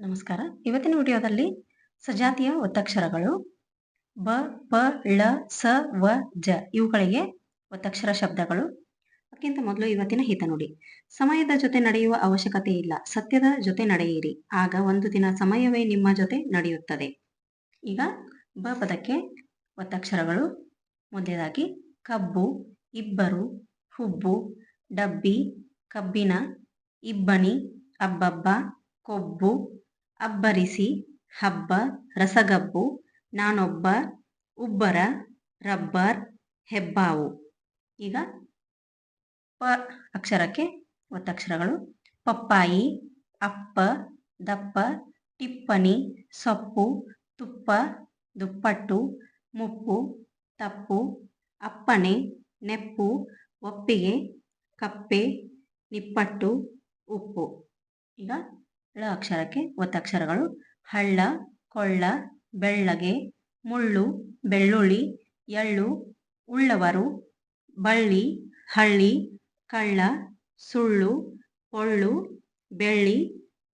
ನಮಸ್ಕಾರ. ಇವತ್ತಿನ ವಿಡಿಯೋದಲ್ಲಿ ಸಜಾತಿಯ ಒತ್ತಕ್ಷರಗಳು ಬ, ಪ, ಳ, ಸ, ವ, ಜ ಇವುಗಳಿಗೆ ಒತ್ತಕ್ಷರ ಶಬ್ದಗಳು. ಅದಕ್ಕಿಂತ ಮೊದಲು ಇವತ್ತಿನ ಹಿತ ನುಡಿ. ಸಮಯದ ಜೊತೆ ನಡೆಯುವ ಅವಶ್ಯಕತೆ ಇಲ್ಲ. ಸತ್ಯದ ಜೊತೆ ನಡೆಯಿರಿ. ಆಗ ಒಂದು ದಿನ ಸಮಯವೇ ನಿಮ್ಮ ಜೊತೆ ನಡೆಯುತ್ತದೆ. ಈಗ ಬ ಪದಕ್ಕೆ ಒತ್ತಕ್ಷರಗಳು. ಮೊದಲೇದಾಗಿ ಕಬ್ಬು, ಇಬ್ಬರು, ಹುಬ್ಬು, ಡಬ್ಬಿ, ಕಬ್ಬಿನ, ಇಬ್ಬನಿ, ಅಬ್ಬಬ್ಬ, ಕೊಬ್ಬು ಅಬ್ಬರಿಸಿ, ಹಬ್ಬ, ರಸಗಬ್ಬು, ನಾನೊಬ್ಬ, ಉಬ್ಬರ, ರಬ್ಬರ್, ಹೆಬ್ಬಾವು. ಈಗ ಪ ಅಕ್ಷರಕ್ಕೆ ಒತ್ತಕ್ಷರಗಳು. ಪಪ್ಪಾಯಿ, ಅಪ್ಪ, ದಪ್ಪ, ಟಿಪ್ಪಣಿ, ಸೊಪ್ಪು, ತುಪ್ಪ, ದುಪ್ಪಟ್ಟು, ಮುಪ್ಪು, ತಪ್ಪು, ಅಪ್ಪಣೆ, ನೆಪ್ಪು, ಒಪ್ಪಿಗೆ, ಕಪ್ಪೆ, ನಿಪ್ಪಟ್ಟು, ಉಪ್ಪು. ಈಗ ಳ ಅಕ್ಷರಕ್ಕೆ ಒತ್ತಕ್ಷರಗಳು ಹಳ್ಳ, ಕೊಳ್ಳ, ಬೆಳ್ಳಗೆ, ಮುಳ್ಳು, ಬೆಳ್ಳುಳ್ಳಿ, ಎಳ್ಳು, ಉಳ್ಳವರು, ಬಳ್ಳಿ, ಹಳ್ಳಿ, ಕಳ್ಳ, ಸುಳ್ಳು, ಪೊಳ್ಳು, ಬೆಳ್ಳಿ,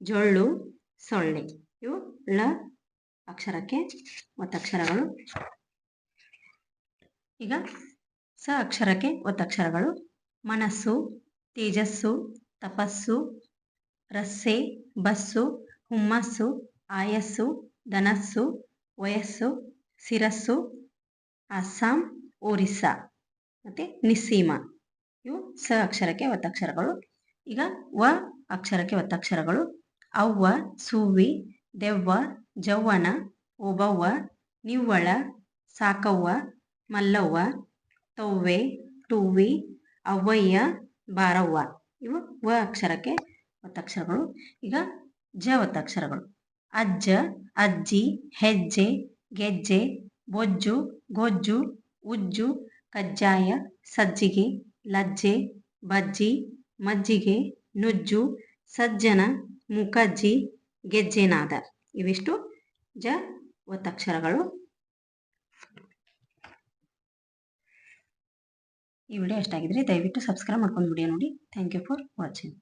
ಜೊಳ್ಳು, ಸೊಳ್ಳೆ. ಇವು ಳ ಅಕ್ಷರಕ್ಕೆ ಒತ್ತಕ್ಷರಗಳು ಈಗ ಸ ಅಕ್ಷರಕ್ಕೆ ಒತ್ತಕ್ಷರಗಳು ಮನಸ್ಸು, ತೇಜಸ್ಸು, ತಪಸ್ಸು ರಸ್ಸೆ, ಬಸ್ಸು, ಹುಮ್ಮಸ್ಸು, ಆಯಸ್ಸು, ಧನಸ್ಸು, ವಯಸ್ಸು, ಶಿರಸ್ಸು, ಅಸ್ಸಾಂ, ಒರಿಸ್ಸಾ. ಮತ್ತು ನಿಸ್ಸೀಮ. ಇವು ಸ ಅಕ್ಷರಕ್ಕೆ ಒತ್ತಕ್ಷರಗಳು. ಈಗ ವ ಅಕ್ಷರಕ್ಕೆ ಒತ್ತಕ್ಷರಗಳು. ಅವ್ವ, ಸೂವಿ, ದೆವ್ವ ಜವ್ವನ ಒಬವ್ವ, ನಿವ್ವಳ, ಸಾಕವ್ವ, ಮಲ್ಲವ್ವ, ತವ್ವೆ ಟುವ್ವಿ ಅವ್ವಯ್ಯ, ಬಾರವ್ವ. ಇವು ವ ಅಕ್ಷರಕ್ಕೆ ಒತ್ತಕ್ಷರಗಳು ಈಗ ಜ ಒತ್ತಕ್ಷರಗಳು ಅಜ್ಜ, ಅಜ್ಜಿ, ಹೆಜ್ಜೆ, ಗೆಜ್ಜೆ, ಬೊಜ್ಜು, ಗೊಜ್ಜು, ಉಜ್ಜು, ಕಜ್ಜಾಯ, ಸಜ್ಜಿಗೆ, ಲಜ್ಜೆ, ಬಜ್ಜಿ, ಮಜ್ಜಿಗೆ, ನುಜ್ಜು, ಸಜ್ಜನ, ಮುಖಜ್ಜಿ, ಗೆಜ್ಜೆನಾದ. ಇವಿಷ್ಟು ಜ ಒತ್ತಕ್ಷರಗಳು ಈ ವಿಡಿಯೋ ಎಷ್ಟಾಗಿದ್ರೆ ದಯವಿಟ್ಟು ಸಬ್ಸ್ಕ್ರೈಬ್ ಮಾಡ್ಕೊಂಡು ವಿಡಿಯೋ ನೋಡಿ. Thank you for watching